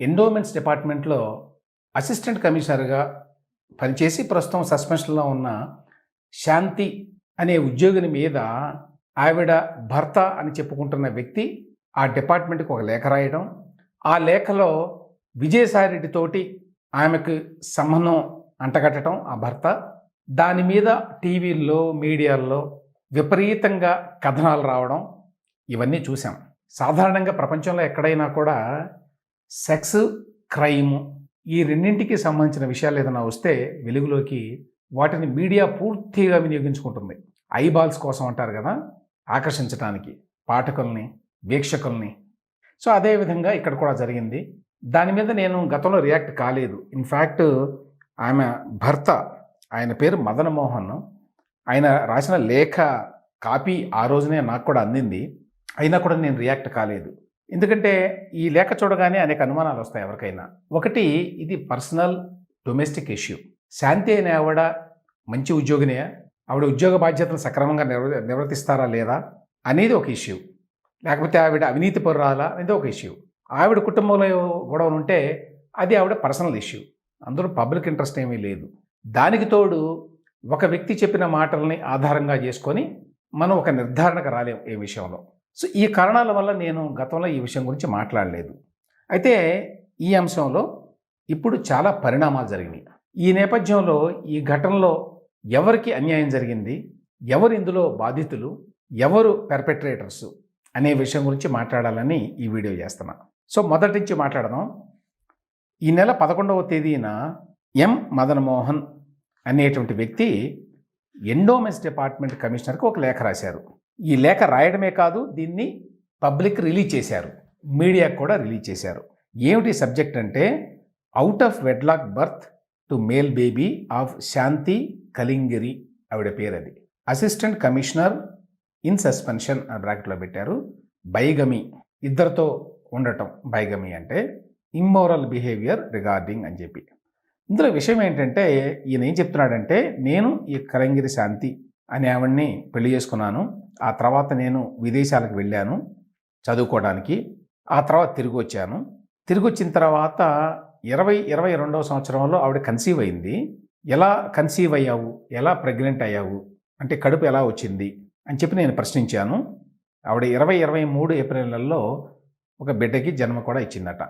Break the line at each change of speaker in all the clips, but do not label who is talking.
Endowments డిపార్ట్మెంట్లో assistant కమిషనర్గా పనిచేసి ప్రస్తుతం సస్పెన్షన్లో ఉన్న శాంతి అనే ఉద్యోగిని మీద ఆవిడ భర్త అని చెప్పుకుంటున్న వ్యక్తి ఆ డిపార్ట్మెంట్కి ఒక లేఖ రాయడం. ఆ లేఖలో విజయసాయిరెడ్డితోటి ఆమెకు సంబంధం అంటగట్టడం ఆ భర్త. దాని మీద టీవీల్లో మీడియాల్లో విపరీతంగా కథనాలు రావడం. ఇవన్నీ చూసాం సాధారణంగా ప్రపంచంలో ఎక్కడైనా కూడా సెక్స్ క్రైము ఈ రెండింటికి సంబంధించిన విషయాలు ఏదైనా వస్తే వెలుగులోకి వాటిని మీడియా పూర్తిగా వినియోగించుకుంటుంది. ఐబాల్స్ కోసం అంటారు కదా ఆకర్షించడానికి పాఠకుల్ని వీక్షకుల్ని. సో అదేవిధంగా ఇక్కడ కూడా జరిగింది. దాని మీద నేను గతంలో రియాక్ట్ కాలేదు. ఇన్ఫ్యాక్ట్ ఆమె భర్త ఆయన పేరు మదన్ మోహన్. ఆయన రాసిన లేఖ కాపీ ఆ రోజునే నాకు కూడా అందింది. అయినా కూడా నేను రియాక్ట్ కాలేదు. ఎందుకంటే ఈ లేఖ చూడగానే అనేక అనుమానాలు వస్తాయి ఎవరికైనా. ఒకటి ఇది పర్సనల్ డొమెస్టిక్ ఇష్యూ. శాంతి అనే ఆవిడ మంచి ఉద్యోగినే ఆవిడ ఉద్యోగ బాధ్యతలు సక్రమంగా నిర్వ నిర్వర్తిస్తారా లేదా? అనేది ఒక ఇష్యూ. లేకపోతే ఆవిడ అవినీతి పరురాలా? అనేది ఒక ఇష్యూ. ఆవిడ కుటుంబంలో గొడవలు ఉంటే అది ఆవిడ పర్సనల్ ఇష్యూ. అందులో పబ్లిక్ ఇంట్రెస్ట్ ఏమీ లేదు. దానికి తోడు ఒక వ్యక్తి చెప్పిన మాటల్ని ఆధారంగా చేసుకొని మనం ఒక నిర్ధారణకు రాలేం ఏ విషయంలో. సో ఈ కారణాల వల్ల నేను గతంలో ఈ విషయం గురించి మాట్లాడలేదు. అయితే ఈ అంశంలో ఇప్పుడు చాలా పరిణామాలు జరిగినాయి. ఈ నేపథ్యంలో ఈ ఘటనలో ఎవరికి అన్యాయం జరిగింది? ఎవరు ఇందులో బాధితులు? ఎవరు పెర్పెట్రేటర్స్? అనే విషయం గురించి మాట్లాడాలని ఈ వీడియో చేస్తున్నా. సో మొదటి నుంచి మాట్లాడదాం. ఈ నెల పదకొండవ తేదీన ఎం. మదన్ మోహన్ అనేటువంటి వ్యక్తి ఎండోమెన్స్ డిపార్ట్మెంట్ కమిషనర్కి ఒక లేఖ రాశారు. ఈ లేఖ రాయడమే కాదు దీన్ని పబ్లిక్ రిలీజ్ చేశారు. మీడియాకు కూడా రిలీజ్ చేశారు. ఏమిటి సబ్జెక్ట్ అంటే out of wedlock birth to male baby of Shanti Kalingiri ఆవిడ పేరు అది అసిస్టెంట్ కమిషనర్ ఇన్ సస్పెన్షన్ అని బ్రాకెట్లో పెట్టారు. బైగమి ఇద్దరితో ఉండటం బైగమి అంటే ఇమ్మోరల్ బిహేవియర్ రిగార్డింగ్ అని చెప్పి. ఇందులో విషయం ఏంటంటే ఈయన ఏం చెప్తున్నాడంటే నేను ఈ కలంగిరి శాంతి అనే ఆవిడ్ని పెళ్ళి చేసుకున్నాను. ఆ తర్వాత నేను విదేశాలకు వెళ్ళాను చదువుకోవడానికి. ఆ తర్వాత తిరిగి వచ్చాను. తిరిగి వచ్చిన తర్వాత ఇరవై ఇరవై రెండవ సంవత్సరంలో ఆవిడ కన్సీవ్ అయింది. ఎలా కన్సీవ్ అయ్యావు? ఎలా ప్రెగ్నెంట్ అయ్యావు? అంటే కడుపు ఎలా వచ్చింది? అని చెప్పి నేను ప్రశ్నించాను. ఆవిడ ఇరవై ఇరవై మూడు ఏప్రిల్ నెలలో ఒక బిడ్డకి జన్మ కూడా ఇచ్చిందట.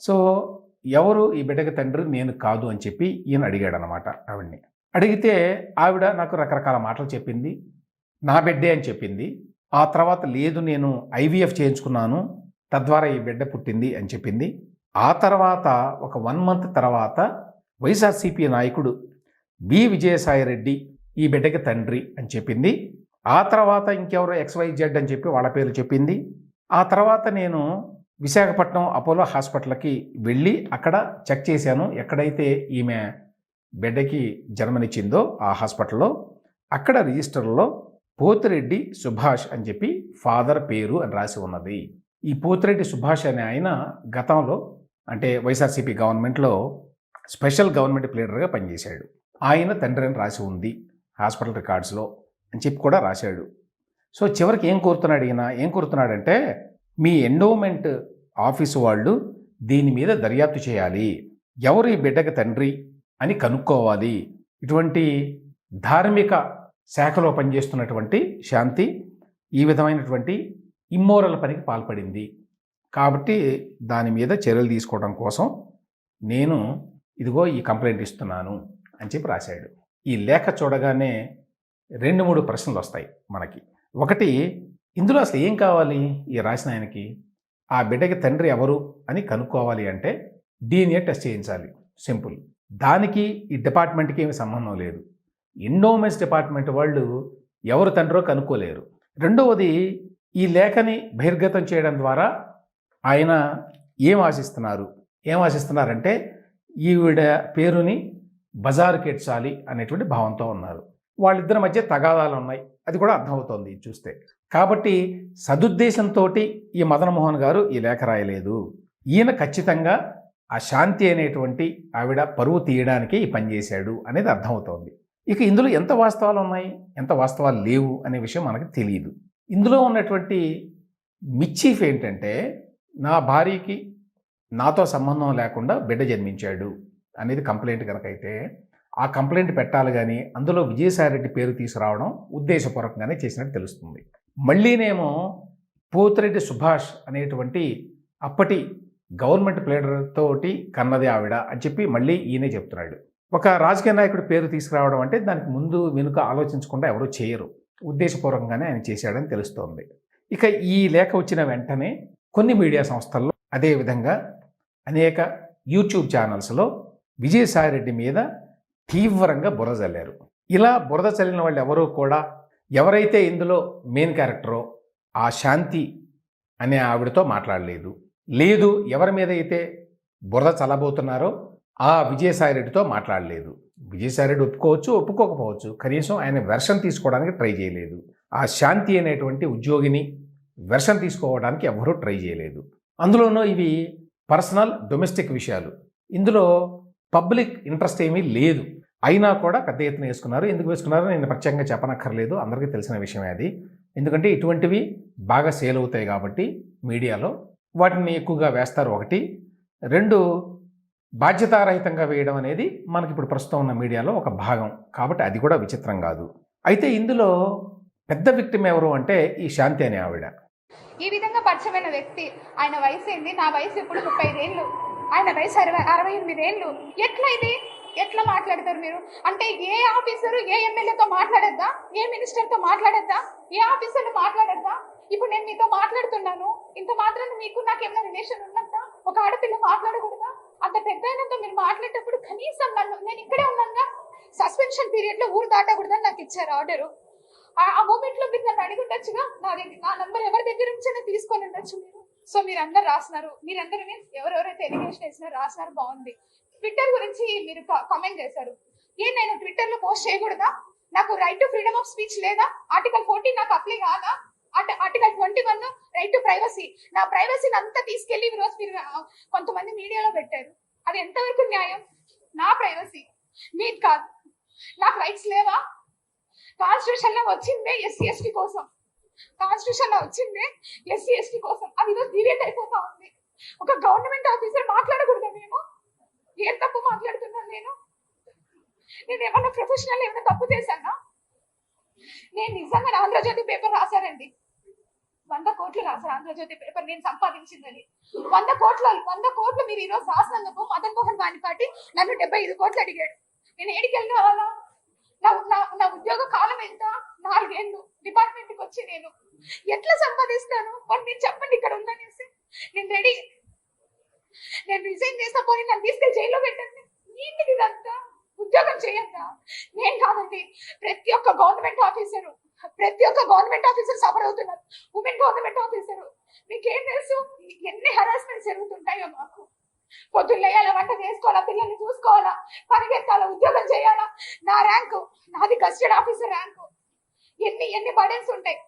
సో ఎవరు ఈ బిడ్డకి తండ్రి? నేను కాదు అని చెప్పి ఈయన అడిగాడనమాట ఆవిడ్ని. అడిగితే ఆవిడ నాకు రకరకాల మాటలు చెప్పింది. నా బిడ్డే అని చెప్పింది. ఆ తర్వాత లేదు నేను ఐవీఎఫ్ చేయించుకున్నాను. తద్వారా ఈ బిడ్డ పుట్టింది అని చెప్పింది. ఆ తర్వాత ఒక వన్ మంత్ తర్వాత వైఎస్ఆర్సీపీ నాయకుడు బి విజయసాయిరెడ్డి ఈ బిడ్డకి తండ్రి అని చెప్పింది. ఆ తర్వాత ఇంకెవరో ఎక్స్వైజెడ్ అని చెప్పి వాళ్ళ పేరు చెప్పింది. ఆ తర్వాత నేను విశాఖపట్నం అపోలో హాస్పిటల్కి వెళ్ళి అక్కడ చెక్ చేశాను. ఎక్కడైతే ఈమె బిడ్డకి జన్మనిచ్చిందో ఆ హాస్పిటల్లో అక్కడ రిజిస్టర్లో పోతిరెడ్డి సుభాష్ అని చెప్పి ఫాదర్ పేరు అని రాసి ఉన్నది. ఈ పోతిరెడ్డి సుభాష్ అనే ఆయన గతంలో అంటే వైఎస్ఆర్సీపీ గవర్నమెంట్లో స్పెషల్ గవర్నమెంట్ ప్లేడర్గా పనిచేశాడు. ఆయన తండ్రి అని రాసి ఉంది హాస్పిటల్ రికార్డ్స్లో అని చెప్పి కూడా రాశాడు. సో చివరికి ఏం కోరుతున్నాడు ఈయన? ఏం కోరుతున్నాడంటే మీ ఎండోమెంట్ ఆఫీసు వాళ్ళు దీని మీద దర్యాప్తు చేయాలి. ఎవరు ఈ బిడ్డకి తండ్రి? అని కనుక్కోవాలి. ఇటువంటి ధార్మిక శాఖలో పనిచేస్తున్నటువంటి శాంతి ఈ విధమైనటువంటి ఇమ్మోరల్ పనికి పాల్పడింది. కాబట్టి దాని మీద చర్యలు తీసుకోవడం కోసం నేను ఇదిగో ఈ కంప్లైంట్ ఇస్తున్నాను అని చెప్పి రాశాడు. ఈ లేఖ చూడగానే రెండు మూడు ప్రశ్నలు వస్తాయి మనకి. ఒకటి ఇందులో అసలు ఏం కావాలి ఈ రాసిన ఆయనకి? ఆ బిడ్డకి తండ్రి ఎవరు అని కనుక్కోవాలి అంటే డిఎన్ఏ టెస్ట్ చేయించాలి. సింపుల్. దానికి ఈ డిపార్ట్మెంట్కి ఏమి సంబంధం లేదు. ఎండోమెంట్స్ డిపార్ట్మెంట్ వాళ్ళు ఎవరు తండ్రో కనుక్కోలేరు. రెండవది ఈ లేఖని బహిర్గతం చేయడం ద్వారా ఆయన ఏం ఆశిస్తున్నారు? ఏం ఆశిస్తున్నారంటే ఈవిడ పేరుని బజారు ఎడ్చాలి అనేటువంటి భావంతో ఉన్నారు. వాళ్ళిద్దరి మధ్య తగాదాలు ఉన్నాయి. అది కూడా అర్థమవుతోంది చూస్తే. కాబట్టి సదుద్దేశంతో ఈ మదన్మోహన్ గారు ఈ లేఖ రాయలేదు. ఈయన ఖచ్చితంగా ఆ శాంతి అనేటువంటి ఆవిడ పరువు తీయడానికి ఈ పనిచేశాడు అనేది అర్థమవుతోంది. ఇక ఇందులో ఎంత వాస్తవాలు ఉన్నాయి? ఎంత వాస్తవాలు లేవు అనే విషయం మనకు తెలియదు. ఇందులో ఉన్నటువంటి మిచ్చీఫ్ ఏంటంటే నా భార్యకి నాతో సంబంధం లేకుండా బిడ్డ జన్మించాడు అనేది కంప్లైంట్ కనుకైతే అయితే ఆ కంప్లైంట్ పెట్టాలి కానీ అందులో విజయసాయిరెడ్డి పేరు తీసుకురావడం ఉద్దేశపూర్వకంగానే చేసినట్టు తెలుస్తుంది. మళ్ళీనేమో పోతిరెడ్డి సుభాష్ అనేటువంటి అప్పటి గవర్నమెంట్ ప్లేడర్ తోటి కన్నది ఆవిడ అని చెప్పి మళ్ళీ ఈయనే చెప్తున్నాడు. ఒక రాజకీయ నాయకుడి పేరు తీసుకురావడం అంటే దానికి ముందు వెనుక ఆలోచించకుండా ఎవరూ చేయరు. ఉద్దేశపూర్వకంగానే ఆయన చేశాడని తెలుస్తోంది. ఇక ఈ లేఖ వచ్చిన వెంటనే కొన్ని మీడియా సంస్థల్లో అదేవిధంగా అనేక యూట్యూబ్ ఛానల్స్లో విజయసాయిరెడ్డి మీద తీవ్రంగా బురద చల్లారు ఇలా బురద చల్లిన వాళ్ళు ఎవరూ కూడా ఎవరైతే ఇందులో మెయిన్ క్యారెక్టరో ఆ శాంతి అనే ఆవిడతో మాట్లాడలేదు. లేదు ఎవరి మీద అయితే బురద చల్లబోతున్నారో ఆ విజయసాయిరెడ్డితో మాట్లాడలేదు. విజయసాయిరెడ్డి ఒప్పుకోవచ్చు ఒప్పుకోకపోవచ్చు. కనీసం ఆయన వెర్షన్ తీసుకోవడానికి ట్రై చేయలేదు. ఆ శాంతి అనేటువంటి ఉద్యోగిని వెర్షన్ తీసుకోవడానికి ఎవరూ ట్రై చేయలేదు. అందులోనూ ఇవి పర్సనల్ డొమెస్టిక్ విషయాలు. ఇందులో పబ్లిక్ ఇంట్రెస్ట్ ఏమీ లేదు. అయినా కూడా పెద్ద ఎత్తున వేసుకున్నారు. ఎందుకు వేసుకున్నారో? నేను ప్రత్యేకంగా చెప్పనక్కర్లేదు. అందరికీ తెలిసిన విషయమే అది. ఎందుకంటే ఇటువంటివి బాగా సేల్ అవుతాయి కాబట్టి మీడియాలో వాటిని ఎక్కువగా వేస్తారు ఒకటి. రెండు బాధ్యతారహితంగా వేయడం అనేది మనకి ఇప్పుడు ప్రస్తుతం ఉన్న మీడియాలో ఒక భాగం. కాబట్టి అది కూడా విచిత్రం కాదు. అయితే ఇందులో పెద్ద విక్టిమ్ ఎవరు అంటే ఈ శాంతి అనే ఆవిడ.
ఈ విధంగా పరిచయమైన వ్యక్తి. ఆయన వయసు ఏంది? నా వయసు ఇప్పుడు ముప్పై ఏళ్ళు ఆయన వయసు అరవై అరవై ఎనిమిది ఏళ్ళు ఎట్లా ఇది ఎట్లా మాట్లాడతారు మీరు? అంటే ఏ ఆఫీసరు ఏ ఎమ్మెల్యేతో మాట్లాడద్దా? ఏ మినిస్టర్తో మాట్లాడద్దా? ఏ ఆఫీసర్ మాట్లాడద్దా? ఇప్పుడు నేను మీతో మాట్లాడుతున్నాను. ఇంత మాత్రాన్ని మీకు నాకు ఏమైనా రిలేషన్ ఉన్నంత ఒక ఆడపిల్ల మాట్లాడకూడదా? అంత పెద్ద అయినంత మీరు మాట్లాడేటప్పుడు కనీసం నన్ను నేను ఇక్కడే ఉన్నాగా సస్పెన్షన్ పీరియడ్లో ఊరు దాటకూడదని నాకు ఇచ్చారు ఆర్డరు ఆ మూమెంట్లో మీరు నన్ను అడిగి ఉండొచ్చుగా? నా దగ్గర నా నంబర్ ఎవరి దగ్గర నుంచైనా తీసుకొని ఉండొచ్చు మీరు. సో మీరు అందరు రాసినారు. మీరందరూ మీన్స్ ఎవరెవరైతే ఎలిగేషన్ వేసినారో రాసినారు బాగుంది. ట్విట్టర్ గురించి మీరు కామెంట్ చేశారు. ఏ నేను ట్విట్టర్లో పోస్ట్ చేయకూడదా? నాకు right to freedom of speech లేదా? ఆర్టికల్ ఫోర్టీన్ నాకు అప్లై కాదా? Article twenty one right to privacy నా ప్రైవసీని అంతా తీసుకెళ్ళి ఈరోజు రోజు మీరు కొంతమంది మీడియాలో పెట్టారు. అది ఎంతవరకు న్యాయం? నా ప్రైవసీ మీది కాదు. నాకు రైట్స్ లేవా? కాన్స్టిట్యూషన్లో వచ్చిందే ఎస్సీ ఎస్టీ కోసం. కాన్స్టిట్యూషన్లో వచ్చిందే ఎస్సీ ఎస్టీ కోసం. అది ఈరోజు డివేట్ అయిపోతా ఉంది. ఒక గవర్నమెంట్ ఆఫీసర్ మాట్లాడకూడదా మేము? ఏం తప్పు మాట్లాడుతున్నాను నేను? నేను ఏమన్నా ప్రొఫెషనల్ ఏమైనా తప్పు చేశానా? నేను నిజంగా ఆంధ్రజ్యోతి పేపర్ రాశానండి. వంద కోట్లు రాశారు. ఆంధ్రజ్యోతి పేపర్ నేను సంపాదించిందని. వంద కోట్ల వంద కోట్లు మీరు ఈరోజు రాసినందుకు మదన్ మోహన్ వాణిపాటి నన్ను డెబ్బై ఐదు కోట్లు అడిగాడు. నేను ఏడికి వెళ్ళి? నా నా- ఉద్యోగ కాలం ఎంత? నాలుగేళ్ళు. డిపార్ట్మెంట్కి వచ్చి నేను ఎట్లా సంపాదిస్తాను? మరి నేను చెప్పండి ఇక్కడ ఉందనేసి. నేను రెడీ. నేను రిజైన్ చేస్తా పోనీ నన్ను తీసుకెళ్ళి జైల్లో పెట్టండి. ఏంటిది ఇదంతా? ఉద్యోగం చేయొద్దా? నేను కాదండి ప్రతి ఒక్క గవర్నమెంట్ ఆఫీసరు ప్రతి ఒక్క గవర్నమెంట్ ఆఫీసర్ సఫర్ అవుతున్నారు ఉమెన్ గవర్నమెంట్ ఆఫీసర్ మీకేం తెలుసు? ఎన్ని హరాస్మెంట్స్ జరుగుతుంటాయో మాకు. పొద్దున్న లేయాలా వంట చేసుకోవాలా పిల్లల్ని చూసుకోవాలా పరిగెత్తాలా ఉద్యోగం చేయాలా? నా ర్యాంకు నాది కస్టడీ ఆఫీసర్ ర్యాంకు ఎన్ని ఎన్ని బర్డెన్స్ ఉంటాయి.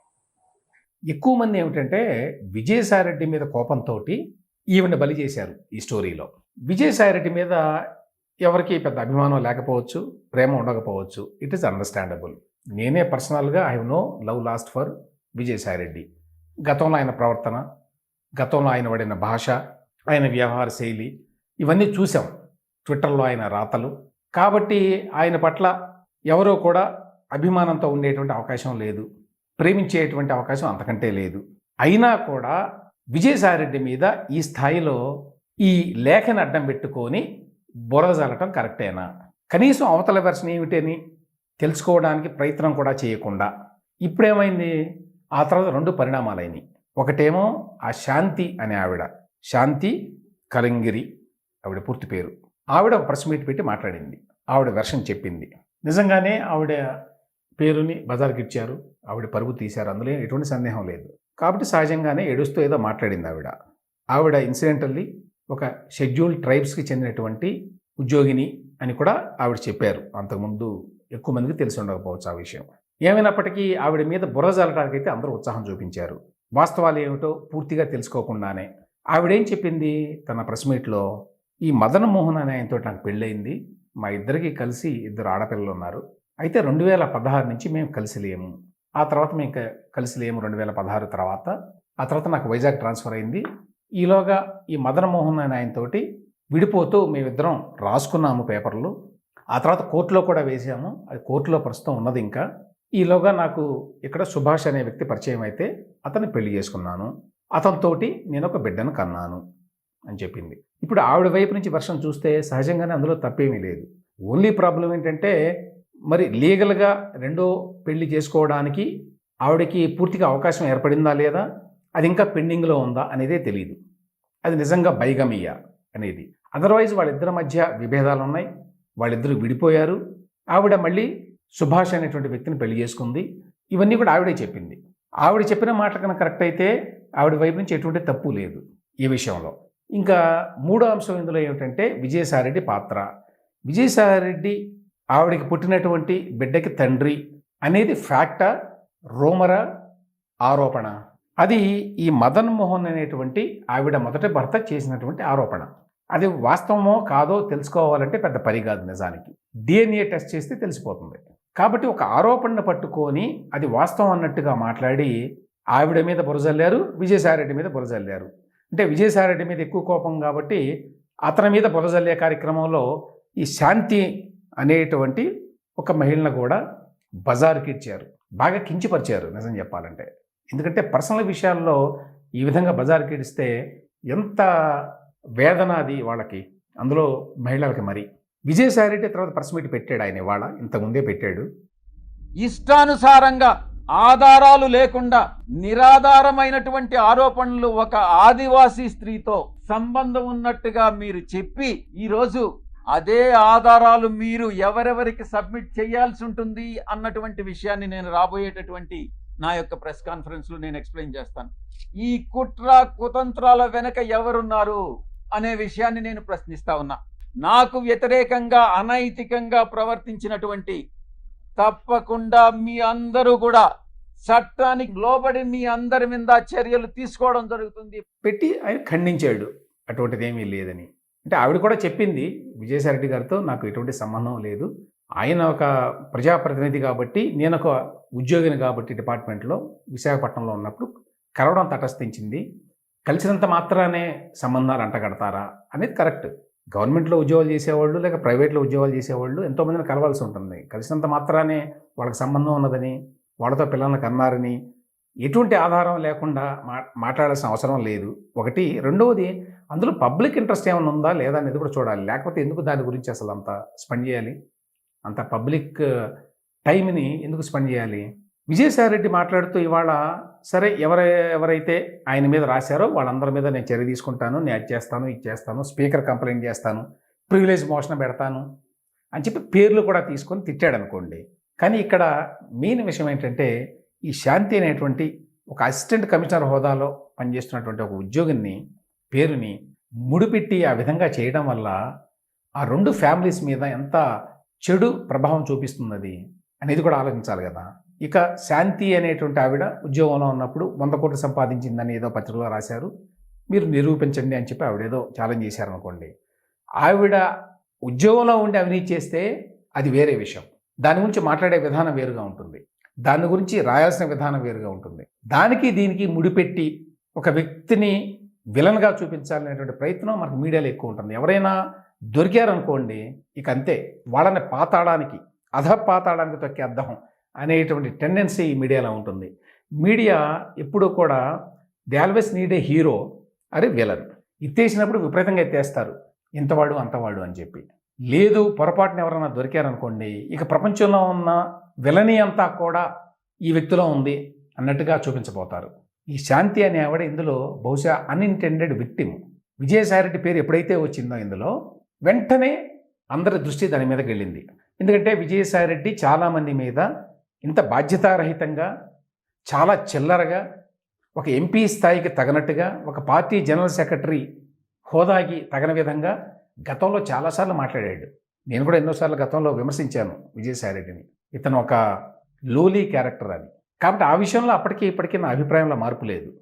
ఎక్కువ మంది ఏమిటంటే విజయసాయిరెడ్డి మీద కోపంతో ఈవిని బలి చేశారు ఈ స్టోరీలో. విజయసాయిరెడ్డి మీద ఎవరికి పెద్ద అభిమానం లేకపోవచ్చు ప్రేమ ఉండకపోవచ్చు. ఇట్ ఈస్ అండర్స్టాండబుల్ నేనే పర్సనల్గా I know love lost for Vijayasai Reddy గతంలో ఆయన ప్రవర్తన గతంలో ఆయన వాడిన భాష ఆయన వ్యవహార శైలి ఇవన్నీ చూసాం. ట్విట్టర్లో ఆయన రాతలు. కాబట్టి ఆయన పట్ల ఎవరో కూడా అభిమానంతో ఉండేటువంటి అవకాశం లేదు. ప్రేమించేటువంటి అవకాశం అంతకంటే లేదు. అయినా కూడా విజయసాయిరెడ్డి మీద ఈ స్థాయిలో ఈ లేఖని అడ్డం పెట్టుకొని బురద జల్లటం కరెక్టేనా? కనీసం అవతల వెర్షన్ ఏమిటని తెలుసుకోవడానికి ప్రయత్నం కూడా చేయకుండా. ఇప్పుడేమైంది? ఆ తర్వాత రెండు పరిణామాలైనవి ఒకటేమో ఆ శాంతి అనే ఆవిడ. శాంతి కలంగిరి ఆవిడ పూర్తి పేరు. ఆవిడ ఒక ప్రెస్ మీట్ పెట్టి మాట్లాడింది. ఆవిడ వెర్షన్ చెప్పింది. నిజంగానే ఆవిడ పేరుని బజార్కి ఇచ్చారు. ఆవిడ పరుగు తీశారు. అందులో ఎటువంటి సందేహం లేదు. కాబట్టి సహజంగానే ఏడుస్తూ ఏదో మాట్లాడింది ఆవిడ. ఆవిడ ఇన్సిడెంటల్లీ ఒక షెడ్యూల్డ్ ట్రైబ్స్కి చెందినటువంటి ఉద్యోగిని అని కూడా ఆవిడ చెప్పారు. అంతకుముందు ఎక్కువ మందికి తెలిసి ఉండకపోవచ్చు ఆ విషయం. ఏమైనప్పటికీ ఆవిడ మీద బుర్ర జల్లడానికి అయితే అందరూ ఉత్సాహం చూపించారు. వాస్తవాలు ఏమిటో పూర్తిగా తెలుసుకోకుండానే. ఆవిడేం చెప్పింది? తన ప్రెస్ మీట్లో ఈ మదన మోహన్ అనే ఆయనతో నాకు పెళ్ళయింది. మా ఇద్దరికి కలిసి ఇద్దరు ఆడపిల్లలు ఉన్నారు. అయితే రెండు వేల పదహారు నుంచి మేము కలిసి లేము. ఆ తర్వాత మేము కలిసి లేము రెండు వేల పదహారు తర్వాత. ఆ తర్వాత నాకు వైజాగ్ ట్రాన్స్ఫర్ అయింది. ఈలోగా ఈ మదన మోహన్ అనే ఆయనతోటి విడిపోతూ మేమిద్దరం రాసుకున్నాము పేపర్లు. ఆ తర్వాత కోర్టులో కూడా వేసాము అది కోర్టులో ప్రస్తుతం ఉన్నది ఇంకా. ఈలోగా నాకు ఇక్కడ సుభాష్ అనే వ్యక్తి పరిచయం అయితే అతన్ని పెళ్ళి చేసుకున్నాను. అతనితోటి నేను ఒక బిడ్డను కన్నాను అని చెప్పింది. ఇప్పుడు ఆవిడ వైపు నుంచి వర్షం చూస్తే సహజంగానే అందులో తప్పేమీ లేదు. ఓన్లీ ప్రాబ్లం ఏంటంటే మరి లీగల్గా రెండో పెళ్ళి చేసుకోవడానికి ఆవిడకి పూర్తిగా అవకాశం ఏర్పడిందా లేదా? అది ఇంకా పెండింగ్లో ఉందా అనేదే తెలియదు అది నిజంగా బైగమియ అనేది. అదర్వైజ్ వాళ్ళిద్దరి మధ్య విభేదాలు ఉన్నాయి వాళ్ళిద్దరూ విడిపోయారు. ఆవిడ మళ్ళీ సుభాష్ అనేటువంటి వ్యక్తిని పెళ్ళి చేసుకుంది. ఇవన్నీ కూడా ఆవిడే చెప్పింది. ఆవిడ చెప్పిన మాట కనుక కరెక్ట్ అయితే ఆవిడ వైపు నుంచి ఎటువంటి తప్పు లేదు ఈ విషయంలో. ఇంకా మూడో అంశం ఇందులో ఏమిటంటే విజయసాయిరెడ్డి పాత్ర. విజయసాయిరెడ్డి ఆవిడకి పుట్టినటువంటి బిడ్డకి తండ్రి అనేది ఫ్యాక్టా రోమర ఆరోపణ? అది ఈ మదన్ మోహన్ అనేటువంటి ఆవిడ మొదటి భర్త చేసినటువంటి ఆరోపణ. అది వాస్తవమో కాదో తెలుసుకోవాలంటే పెద్ద పని కాదు నిజానికి. డిఎన్ఏ టెస్ట్ చేస్తే తెలిసిపోతుంది. కాబట్టి ఒక ఆరోపణను పట్టుకొని అది వాస్తవం అన్నట్టుగా మాట్లాడి ఆవిడ మీద బురజల్లారు విజయసాయిరెడ్డి మీద బురజల్లారు. అంటే విజయసాయిరెడ్డి మీద ఎక్కువ కోపం కాబట్టి అతని మీద బురజల్లే కార్యక్రమంలో ఈ శాంతి అనేటువంటి ఒక మహిళను కూడా బజార్కి ఇచ్చారు. బాగా కించిపరిచారు నిజం చెప్పాలంటే. ఎందుకంటే పర్సనల్ విషయాల్లో ఈ విధంగా బజార్కి ఇడిస్తే ఎంత వేదన అది వాళ్ళకి అందులో మహిళలకి మరి. విజయసాయిరెడ్డి తర్వాత ప్రెస్ మీట్ పెట్టాడు ఆయన ఇవాళ ఇంతకుముందే పెట్టాడు.
ఇష్టానుసారంగా ఆధారాలు లేకుండా నిరాధారమైనటువంటి ఆరోపణలు ఒక ఆదివాసీ స్త్రీతో సంబంధం ఉన్నట్టుగా మీరు చెప్పి ఈరోజు అదే ఆధారాలు మీరు ఎవరెవరికి సబ్మిట్ చేయాల్సి ఉంటుంది అన్నటువంటి విషయాన్ని నేను రాబోయేటటువంటి నా యొక్క ప్రెస్ కాన్ఫరెన్స్లో నేను ఎక్స్ప్లెయిన్ చేస్తాను. ఈ కుట్ర కుతంత్రాల వెనక ఎవరున్నారు? అనే విషయాన్ని నేను ప్రశ్నిస్తా ఉన్నా. నాకు వ్యతిరేకంగా అనైతికంగా ప్రవర్తించినటువంటి తప్పకుండా మీ అందరూ కూడా చట్టానికి లోబడి మీ అందరి మీద చర్యలు తీసుకోవడం జరుగుతుంది.
పెట్టి ఆయన ఖండించాడు. అటువంటిది ఏమీ లేదని. అంటే ఆవిడ కూడా చెప్పింది విజయసాయిరెడ్డి గారితో నాకు ఎటువంటి సంబంధం లేదు. ఆయన ఒక ప్రజాప్రతినిధి కాబట్టి నేను ఒక ఉద్యోగిని కాబట్టి డిపార్ట్మెంట్లో విశాఖపట్నంలో ఉన్నప్పుడు కలవడం తటస్థించింది. కలిసినంత మాత్రానే సంబంధాలు అంటగడతారా అనేది కరెక్ట్. గవర్నమెంట్లో ఉద్యోగాలు చేసేవాళ్ళు లేక ప్రైవేట్లో ఉద్యోగాలు చేసేవాళ్ళు ఎంతోమందిని కలవాల్సి ఉంటుంది. కలిసినంత మాత్రానే వాళ్ళకి సంబంధం ఉన్నదని వాళ్ళతో పిల్లల్ని కన్నారని ఎటువంటి ఆధారం లేకుండా మా మాట్లాడాల్సిన అవసరం లేదు. ఒకటి. రెండవది అందులో పబ్లిక్ ఇంట్రెస్ట్ ఏమైనా ఉందా లేదా అనేది కూడా చూడాలి. లేకపోతే ఎందుకు దాని గురించి అసలు అంత స్పెండ్ చేయాలి? అంత పబ్లిక్ టైంని ఎందుకు స్పెండ్ చేయాలి? విజయసాయిరెడ్డి మాట్లాడుతూ ఇవాళ సరే ఎవరై ఎవరైతే ఆయన మీద రాశారో వాళ్ళందరి మీద నేను చర్య తీసుకుంటాను నేను అది చేస్తాను ఇది చేస్తాను స్పీకర్ కంప్లైంట్ చేస్తాను ప్రివిలేజ్ మోషన్ పెడతాను అని చెప్పి పేర్లు కూడా తీసుకొని తిట్టాడు అనుకోండి కానీ ఇక్కడ మెయిన్ విషయం ఏంటంటే ఈ శాంతి అనేటువంటి ఒక అసిస్టెంట్ కమిషనర్ హోదాలో పనిచేస్తున్నటువంటి ఒక ఉద్యోగిని పేరుని ముడిపెట్టి ఆ విధంగా చేయడం వల్ల ఆ రెండు ఫ్యామిలీస్ మీద ఎంత చెడు ప్రభావం చూపిస్తుంది అనేది కూడా ఆలోచించాలి కదా. ఇక శాంతి అనేటువంటి ఆవిడ ఉద్యోగంలో ఉన్నప్పుడు వంద కోట్లు సంపాదించిందని ఏదో పత్రికలో రాశారు. మీరు నిరూపించండి అని చెప్పి ఆవిడ ఏదో ఛాలెంజ్ చేశారనుకోండి. ఆవిడ ఉద్యోగంలో ఉండి అవినీతి చేస్తే అది వేరే విషయం. దాని గురించి మాట్లాడే విధానం వేరుగా ఉంటుంది. దాని గురించి రాయాల్సిన విధానం వేరుగా ఉంటుంది. దానికి దీనికి ముడిపెట్టి ఒక వ్యక్తిని విలన్గా చూపించాలనేటువంటి ప్రయత్నం మనకు మీడియాలో ఎక్కువ ఉంటుంది. ఎవరైనా దొరికారనుకోండి ఇక అంతే. వాళ్ళని పాతాడానికి అధ పాతాడానికి తొక్కే అద్దం అనేటువంటి టెండెన్సీ ఈ మీడియాలో ఉంటుంది. మీడియా ఎప్పుడూ కూడా they always need a hero or a villain. ఎత్తేసినప్పుడు విపరీతంగా ఎత్తేస్తారు. ఇంతవాడు అంతవాడు అని చెప్పి. లేదు పొరపాటున ఎవరైనా దొరికారనుకోండి ఇక ప్రపంచంలో ఉన్న విలని అంతా కూడా ఈ వ్యక్తిలో ఉంది అన్నట్టుగా చూపించబోతారు. ఈ శాంతి అనే ఆవిడ ఇందులో బహుశా అన్ఇంటెండెడ్ విక్టిమ్ విజయసాయిరెడ్డి పేరు ఎప్పుడైతే వచ్చిందో ఇందులో వెంటనే అందరి దృష్టి దాని మీదకి వెళ్ళింది. ఎందుకంటే విజయసాయిరెడ్డి చాలామంది మీద ఇంత బాధ్యతారహితంగా చాలా చిల్లరగా ఒక ఎంపీ స్థాయికి తగినట్టుగా ఒక పార్టీ జనరల్ సెక్రటరీ హోదాకి తగిన విధంగా గతంలో చాలాసార్లు మాట్లాడాడు. నేను కూడా ఎన్నోసార్లు గతంలో విమర్శించాను విజయసాయిరెడ్డిని. ఇతను ఒక లోలీ క్యారెక్టర్ అని కాబట్టి ఆ విషయంలో అప్పటికి ఇప్పటికీ నా అభిప్రాయంలో మార్పు లేదు.